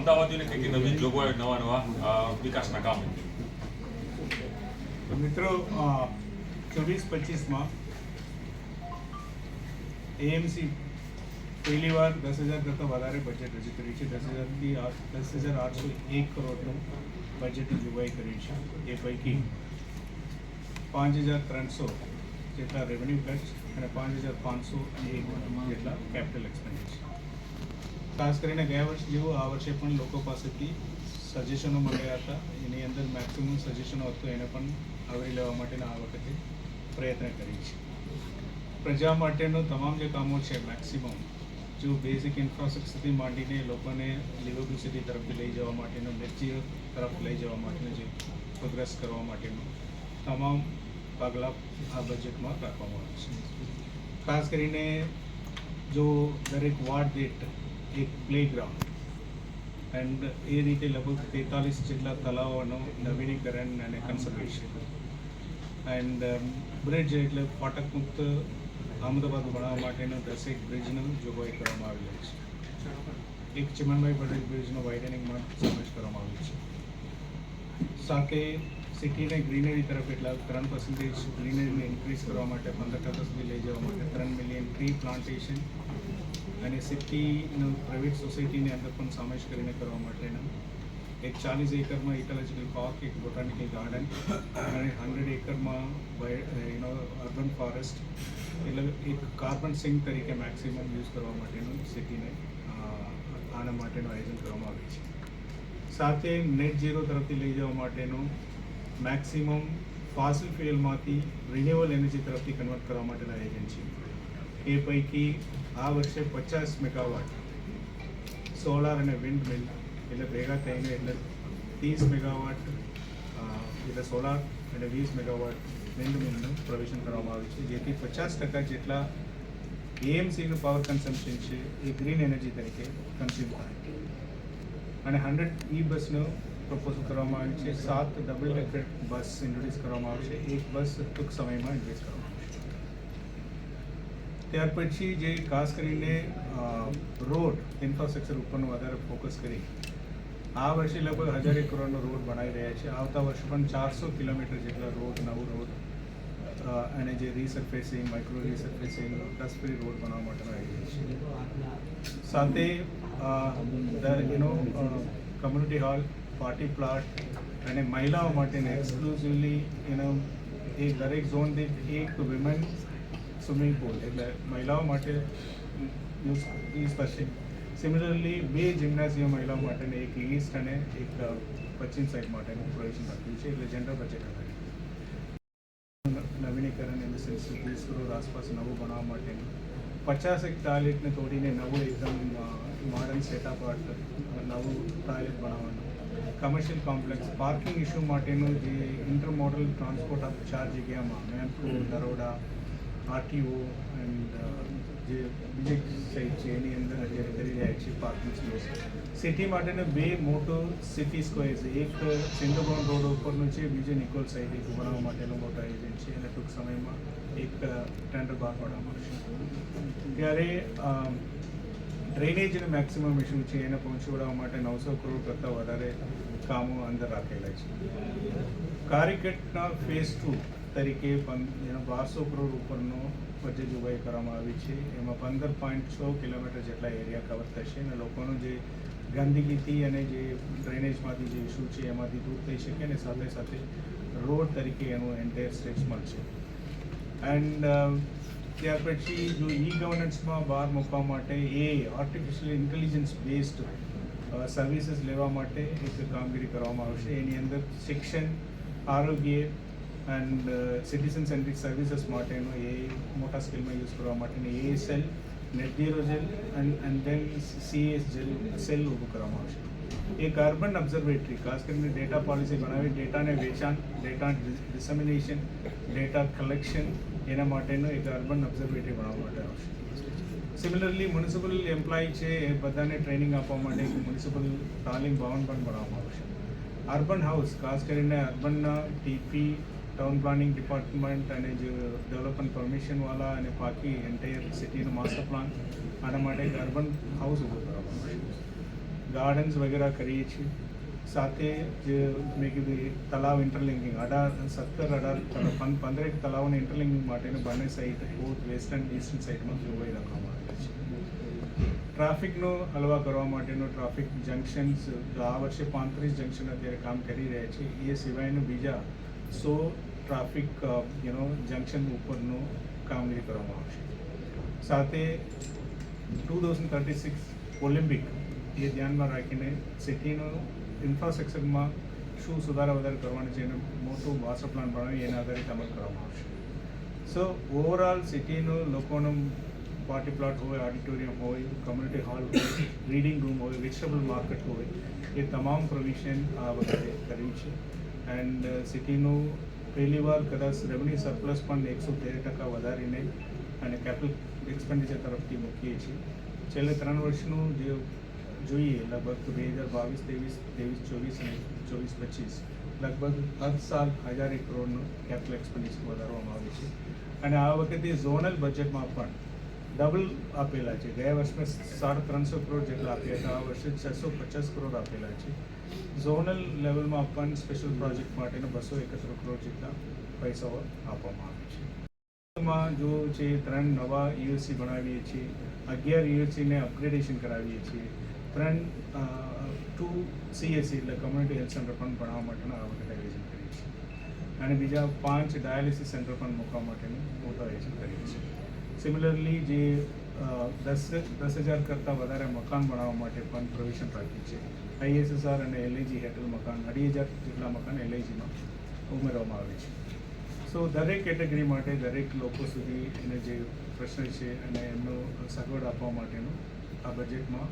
અમદાવાદીને કઈ નવી જોગવાઈ નવા નવા વિકાસના કામો. મિત્રો ચોવીસ પચીસમાં એએમસી પહેલી વાર દસ હજાર કરતાં વધારે બજેટ રજૂ કર્યું છે. દસ હજારથી દસ હજાર આઠસો એક કરોડનું બજેટની જોગવાઈ કરી છે. એ પૈકી પાંચ હજાર ત્રણસો જેટલા રેવન્યુ ખર્ચ અને પાંચ હજાર પાંચસો એક જેટલા કેપિટલ એક્સપેન્ડિચર ખાસ કરીને ગયા વર્ષ જેવું આ વર્ષે પણ લોકો પાસેથી સજેશનો મળ્યા હતા. એની અંદર મેક્સિમમ સજેશનો હતું, એને પણ આવરી લેવા માટેના આ વખતે પ્રયત્ન કરી છે પ્રજા માટેનું તમામ જે કામો છે મેક્સિમમ જો બેઝિક ઇન્ફ્રાસ્ટ્રક્ચરથી માંડીને લોકોને લિવેબિલિટી તરફ લઈ જવા માટેનું નેચર તરફ લઈ જવા માટેનું જે પ્રોગ્રેસ કરવા માટેનું તમામ પગલાં આ બજેટમાં રાખવામાં આવે છે. ખાસ કરીને જો દરેક વાર્ડ દીઠ એક પ્લેગ્રાઉન્ડ એન્ડ એ રીતે લગભગ તેતાલીસ જેટલા તળાવોનું નવીનીકરણ અને કન્સર્વેશન એન્ડ બ્રિજ એટલે ફાટક મુક્ત અમદાવાદ બનાવવા માટેનો દસેક બ્રિજનું જોગવાઈ કરવામાં આવેલી છે. એક ચિમનભાઈ પટેલ બ્રિજનો વાઇડનિંગમાં સમાવેશ કરવામાં આવ્યો છે. સાથે સિટીને ગ્રીનરી તરફ એટલા ત્રણ પર્સન્ટેજ ગ્રીનરીને ઇન્ક્રીઝ કરવા માટે પંદર ટકા સુધી લઈ જવા માટે ત્રણ મિલિયન ટ્રી પ્લાન્ટેશન અને સિટીનું પ્રાઇવેટ સોસાયટીની અંદર પણ સમાવેશ કરીને કરવા માટેના એક ચાલીસ એકરમાં ઇકોલોજીકલ પાર્ક, એક બોટાનિકલ ગાર્ડન અને હંડ્રેડ એકરમાં યુનો અર્બન ફોરેસ્ટ. એટલે એક કાર્બન સિંક તરીકે મેક્સિમમ યુઝ કરવા માટેનું સિટીને આના માટેનું આયોજન કરવામાં આવ્યું છે. સાથે નેટ ઝીરો તરફથી લઈ જવા માટેનું મેક્સિમમ ફાસિલ ફ્યુઅલમાંથી રિન્યુઅલ એનર્જી તરફથી કન્વર્ટ કરવા માટેના આયોજન છે. એ પૈકી આ વર્ષે પચાસ મેગાવાટ સોલાર અને વિન્ડ મિલ એટલે ભેગા થઈને એટલે ત્રીસ મેગાવાટ એટલે સોલાર અને વીસ મેગાવાટ વિન્ડ મિલનું પ્રોવિઝન કરવામાં આવ્યું છે. જેથી પચાસ ટકા જેટલા એએમસીનું પાવર કન્ઝમ્પશન છે એ ગ્રીન એનર્જી તરીકે કન્ઝ્યુમ થાય. અને હંડ્રેડ ઈ બસનું પ્રપોઝલ કરવામાં આવ્યું છે. સાત ડબલ ડેકર બસ ઇન્ટ્રોડ્યુસ કરવામાં આવશે. એક બસ ટૂંક સમયમાં ઇન્ટ્રોડ્યુસ કરવામાં ત્યાર પછી જે ખાસ કરીને રોડ ઇન્ફ્રાસ્ટ્રક્ચર ઉપરનું વધારે ફોકસ કરી, આ વર્ષે લગભગ હજાર એક કરોડનો રોડ બનાવી રહ્યા છે. આવતા વર્ષે પણ ચારસો કિલોમીટર જેટલા રોડ નવો રોડ અને જે resurfacing micro resurfacing dust free road બનાવવા માટે આવી રહ્યા છે. સાથે યુનો કમ્યુનિટી હોલ પાર્ટી પ્લોટ અને મહિલાઓ માટેને એક્સક્લુઝિવલી એનો એ દરેક ઝોન દીઠ એક વિમેન સ્વિમિંગ પુલ એટલે મહિલાઓ માટે યુઝ થશે સિમિલરલી બે જિમ્નાઝિયમ મહિલાઓ માટેને એક ઈસ્ટ અને એક પશ્ચિમ સાઈડ માટેનું પ્રોવિઝન રાખ્યું છે, એટલે જનરલ બજેટ આધારિત. નવીનીકરણ એમ સેન્સ વીસ આસપાસ નવું બનાવવા માટેનું. પચાસ એક ટાયલેટને તોડીને નવું એકદમ મોડર્ન સેટઅપ નવું ટાયલેટ બનાવવાનું. કમર્શિયલ કોમ્પ્લેક્સ પાર્કિંગ ઇસ્યુ માટેનું જે ઇન્ટરમોડલ ટ્રાન્સપોર્ટ ઓફ ચાર જગ્યામાં, મેનપુર નરોડા આરટીઓ એન્ડ જે બીજી સાઈડ છે, એની અંદર અત્યારે કરી રહ્યા છે પાર્કિંગ સ્પેસ સિટી માટેનો બે મોટો સિટી સ્ક્વેર છે. એક સિંધુગોન રોડ ઉપરનો છે, બીજો નિકોલ સાઈડ એક બનાવવા માટેનો મોટો આયોજન છે અને ટૂંક સમયમાં એક ટેન્ડર બહાર પાડવામાં આવશે ત્યારે ડ્રેનેજનું મેક્સિમમ ઇસ્યુ છે, એને પહોંચી માટે નવસો કરોડ કરતાં વધારે કામો અંદર રાખેલા છે. કારિકેટના ફેઝ ટુ તરીકે એનો બારસો કરોડ ઉપરનો બજેટ જોગવાઈ કરવામાં આવી છે. એમાં પંદર પોઈન્ટ છ કિલોમીટર જેટલા એરિયા કવર થશે અને લોકોનું જે ગંદકીથી અને જે ડ્રેનેજમાંથી જે ઇસ્યુ છે એમાંથી દૂર થઈ શકે અને સાથે સાથે રોડ તરીકે એનું એન્ટાયર સ્ટ્રેચ મળશે. એન્ડ ત્યાર પછી જો ઈ ગવર્નન્સમાં બહાર મૂકવા માટે એ આર્ટિફિશિયલ ઇન્ટેલિજન્સ બેઝડ સર્વિસીસ લેવા માટે એક કામગીરી કરવામાં આવશે. એની અંદર શિક્ષણ, આરોગ્ય એન્ડ સિટીઝન સેન્ટ્રિક સર્વિસીસ માટેનો એ મોટા સ્કેલમાં યુઝ કરવા માટેની એ સેલ નેટ ઝીરો જેલ એન્ડ દેન સીએસ જેલ સેલ ઊભું કરવામાં આવશે એ કાર્બન ઓબ્ઝર્વેટરી ખાસ કરીને ડેટા પોલિસી બનાવી ડેટાને વેચાણ ડેટા ડિસેમિનેશન ડેટા કલેક્શન એના માટેનો એ કાર્બન ઓબ્ઝર્વેટરી બનાવવા માટે આવશે સિમિલરલી મ્યુનિસિપલ એમ્પ્લોય છે એ બધાને ટ્રેનિંગ આપવા માટે મ્યુનિસિપલ તાલીમ ભવન પણ બનાવવામાં આવશે અર્બન હાઉસ ખાસ કરીને અર્બનના ટીપી ટાઉન પ્લાનિંગ ડિપાર્ટમેન્ટ અને જે ડેવલપમેન્ટ પરમિશનવાળા અને બાકી એન્ટાયર સિટીનો માસ્ટર પ્લાન આના માટે એક અર્બન હાઉસ ઊભો કરવામાં આવશે ગાર્ડન્સ વગેરે કરીએ છીએ. સાથે જે મેં કીધું એ તલાવ ઇન્ટરલિંકિંગ અઢાર સત્તર અઢાર પંદરેક તલાવોને ઇન્ટરલિંકિંગ માટેનું બંને સાઈડ બોથ વેસ્ટર્ન ઈસ્ટર્ન સાઈડમાં જોવાઈ રાખવામાં આવે છે. ટ્રાફિકનો હલવા કરવા માટેનો ટ્રાફિક જંકશન્સ આ વર્ષે પાંત્રીસ જંકશન અત્યારે કામ કરી રહ્યા છે. એ સિવાયનું બીજા સો ટ્રાફિક યુનો જંકશન ઉપરનું કામગીરી કરવામાં આવશે સાથે two thousand thirty six Olympic એ ધ્યાનમાં રાખીને સિટીનો ઇન્ફ્રાસ્ટ્રક્ચરમાં શું સુધારા વધારે કરવાનું છે, એનું મોટું માસ્ટર પ્લાન બનાવી, એના આધારિત અમલ કરવામાં આવશે. સો ઓવરઓલ સિટીનું લોકોનું પાર્ટી પ્લોટ હોય ઓડિટોરિયમ હોય કમ્યુનિટી હોલ હોય રીડિંગ રૂમ હોય વેજીટેબલ માર્કેટ હોય, એ તમામ પ્રોવિઝન આ વખતે કર્યું છે. એન્ડ સિટીનું પહેલી વાર કદાચ રેવન્યુ સરપ્લસ પણ એકસો તેર ટકા વધારીને અને કેપિટલ એક્સપેન્ડિચર તરફથી મૂકીએ છીએ. છેલ્લે ત્રણ વર્ષનું જે જોઈએ, લગભગ બે હજાર બાવીસ, ત્રેવીસ ત્રેવીસ, ચોવીસ અને ચોવીસ, પચીસ, લગભગ હર સાલ હજાર એક કરોડનું કેપિટલ એક્સપેન્ડિચર વધારવામાં આવે છે. અને આ વખતે ઝોનલ બજેટમાં પણ ડબલ આપેલા છે. ગયા વર્ષમાં સાડા ત્રણસો કરોડ જેટલા આપ્યા હતા. આ વર્ષે છસો પચાસ કરોડ આપેલા છે. ઝોનલ લેવલમાં પણ સ્પેશિયલ પ્રોજેક્ટ માટેનો બસો એકત્ર કરોડ જેટલા પૈસાઓ આપવામાં આવે છે. માં જો છે ત્રણ નવા યુએસસી બનાવીએ છીએ, અગિયાર યુએસસીને અપગ્રેડેશન કરાવીએ છીએ, ત્રણ ટુ સીએસસી એટલે કમ્યુનિટી હેલ્થ સેન્ટર પણ બનાવવા માટેના આ વખતે આયોજન કરીએ છીએ. અને બીજા પાંચ ડાયાલિસિસ સેન્ટર પણ મૂકવા માટેનું મોટું આયોજન કરીએ છીએ. સિમિલરલી જે દસ દસ હજાર કરતાં વધારે મકાન બનાવવા માટે પણ પ્રોવિઝન રાખ્યું છે. આઈએસએસઆર અને એલઆઈજી હેઠળ મકાન અઢી હજાર જેટલા મકાન એલઆઈજીમાં ઉમેરવામાં આવે છે. સો દરેક કેટેગરી માટે દરેક લોકો સુધી એને જે પ્રશ્ન છે અને એમનો સગવડ આપવા માટેનું આ બજેટમાં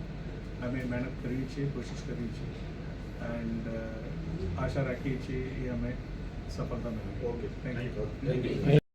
અમે મહેનત કરી છે કોશિશ કરી છે એન્ડ આશા રાખીએ છીએ એ અમે સફળતા મેળવી ઓકે થેન્ક યુ.